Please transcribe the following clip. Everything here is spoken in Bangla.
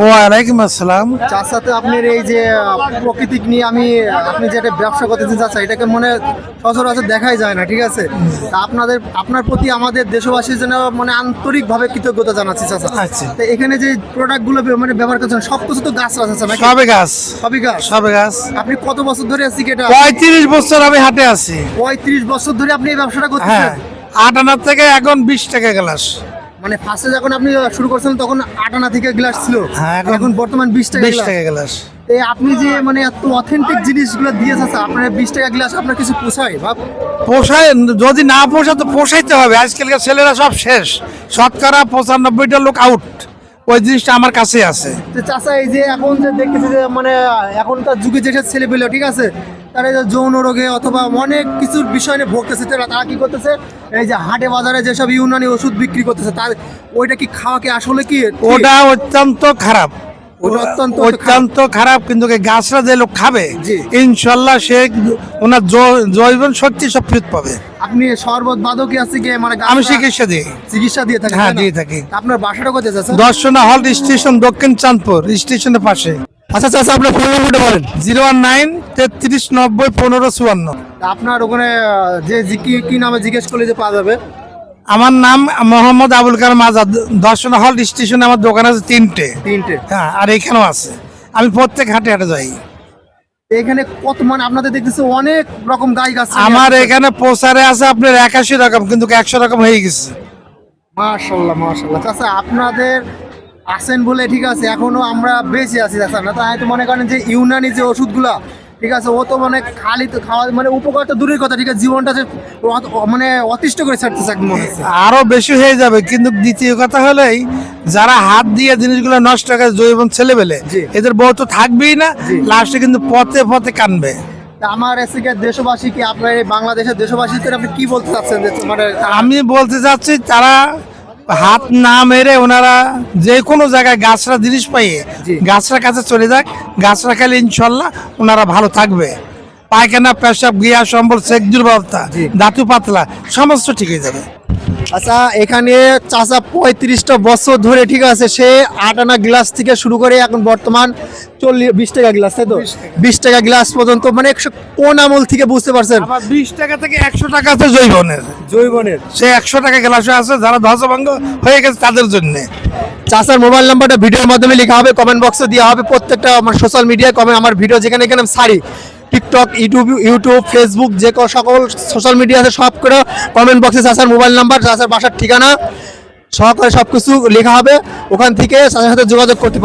ওয়ালাইকুম আসসালাম। চাষাতে আপনার এই যে প্রকৃতিক নিয়ে আমি আপনি যেটা ব্যবসা করতেছেন চাষা এটাকে মনে সচরাচর দেখাই যায় না ঠিক আছে? তা আপনাদের আপনার প্রতি আমাদের দেশবাসীর জন্য মানে আন্তরিকভাবে কৃতজ্ঞতা জানাচ্ছি চাষা আচ্ছা। তো এখানে যে প্রোডাক্টগুলো মানে ব্যবহার করছেন সব কিছু তো গাছ আছে নাকি? সবে গাছ। সবই গাছ? সবে গাছ। আপনি কত বছর ধরে আছি এটা? পঁয়ত্রিশ বছর আমি হাটে আছি। পঁয়ত্রিশ বছর ধরে আপনি এই ব্যবসাটা হ্যাঁ। আট আনার থেকে এখন বিশ টাকা গ্লাস মানে ফার্স্টে যখন আপনি শুরু করছেন তখন আট আনা থেকে গ্লাস ছিল। হ্যাঁ, এখন- বর্তমান বিশ টাকা বিশ। টাকা গ্লাস এই আপনি যে মানে এত অথেন্টিক জিনিসগুলো দিয়েছে আপনার বিশ টাকা গ্লাস আপনার কিছু পোষায় ভাব পোষায় যদি না পোষা তো পোষাইতে হবে। আজকালকার ছেলেরা সব শেষ। শতকরা পঁচানব্বইটা লোক আউট ওই জিনিসটা আমার কাছে আছে। চাষা এই যে এখন যে দেখতেছে যে মানে এখনকার যুগে যেসব ছেলে পেলে ঠিক আছে? তারা এই যে যৌন রোগে অথবা অনেক কিছুর বিষয় নিয়ে ভুগতেছে তারা তারা কি করতেছে? এই যে হাটে বাজারে যেসব ইউনানি ওষুধ বিক্রি করতেছে তার ওইটা কি খাওয়া কি আসলে কি? ওটা অত্যন্ত খারাপ। ওটা অত্যন্ত অত্যন্ত খারাপ। কিন্তু গাছরা যে লোক খাবে। ইনশাল্লাহ সে ওনার জৈবন শক্তি সব ফিরত পাবে। আপনি শরবত বাদকি আছে কি? মানে আমি চিকিৎসা দিই। চিকিৎসা দিয়ে থাকেন হ্যাঁ, দিয়ে থাকি। আপনার বাসাটা কোথায় চাষা দর্শনা হল স্টেশন দক্ষিণ চাঁদপুর স্টেশনের পাশে। আচ্ছা চাষা আপনার ফোন নম্বরটা বলেন। জিরো ওয়ান নাইন তেত্রিশ নব্বই পনেরো চুয়ান্ন। আপনার ওখানে যে কি কি নামে জিজ্ঞেস করলে যে পাওয়া যাবে? আমার নাম মোহাম্মদ আবুল কালাম আজাদ। দর্শনা হল স্টেশনে আমার দোকান আছে তিনটে। তিনটে। হ্যাঁ আর এখানেও আছে। আমি প্রত্যেক হাটে হাটে যাই। এখানে কত মানে আপনাদের দেখতেছি অনেক রকম গাই গাছ আমার এখানে প্রচারে আছে আপনার একাশি রকম কিন্তু একশো রকম হয়ে গেছে। মাশাল্লাহ মাশাল্লাহ। চাচা আপনাদের আছেন বলে ঠিক আছে এখনও আমরা বেঁচে আছি চাচা না তাই তো মনে করেন যে ইউনানি যে ওষুধগুলা ঠিক আছে ও তো মানে খালি তো খাওয়া মানে উপকার তো দূরের কথা ঠিক আছে জীবনটা মানে অতিষ্ঠ করে ছাড়তেছে একদম মনে হচ্ছে। আরও বেশি হয়ে যাবে কিন্তু দ্বিতীয় কথা হলেই যারা হাত দিয়ে জিনিসগুলো নষ্ট করে জৈবন ছেলে পেলে এদের বউ তো থাকবেই না লাস্টে কিন্তু পথে পথে কানবে। আমার এসে দেশবাসী কি আপনার এই বাংলাদেশের দেশবাসীদের আপনি কি বলতে চাচ্ছেন যে মানে আমি বলতে চাচ্ছি তারা হাত না মেরে ওনারা যে কোনো জায়গায় গাছরা জিনিস পাইয়ে গাছরা কাছে চলে যাক গাছরা খেলে ইনশাল্লাহ ওনারা ভালো থাকবে। পায়খানা পেশাব গিয়া সম্বল সেক দুর্বলতা। দাঁতু পাতলা সমস্ত ঠিক হয়ে যাবে। আচ্ছা এখানে চাচা পঁয়ত্রিশটা বছর ধরে ঠিক আছে সে আট আনা গ্লাস থেকে শুরু করে এখন বর্তমান চল্লিশ বিশ টাকা গ্লাস তাই তো? বিশ টাকা। গ্লাস পর্যন্ত মানে একশো কোন আমল থেকে বুঝতে পারছেন? বিশ টাকা থেকে একশো টাকা আছে জৈবনের। জৈবনের। সে একশো টাকা গ্লাসে আছে যারা ধ্বজভঙ্গ হয়ে গেছে তাদের জন্যে। চাচার মোবাইল নাম্বারটা ভিডিওর মাধ্যমে লেখা হবে কমেন্ট বক্সে দেওয়া হবে প্রত্যেকটা আমার সোশ্যাল মিডিয়ায় কমেন্ট আমার ভিডিও যেখানে এখানে ছাড়ি। টিকটক, ইউটিউব ইউটিউব ফেসবুক যে সকল সোশ্যাল মিডিয়া আছে, সব করে কমেন্ট বক্সে চাষার মোবাইল নাম্বার চাষার বাসার ঠিকানা, সহকারে সব কিছু লেখা হবে। ওখান থেকে চাষের সাথে যোগাযোগ করতে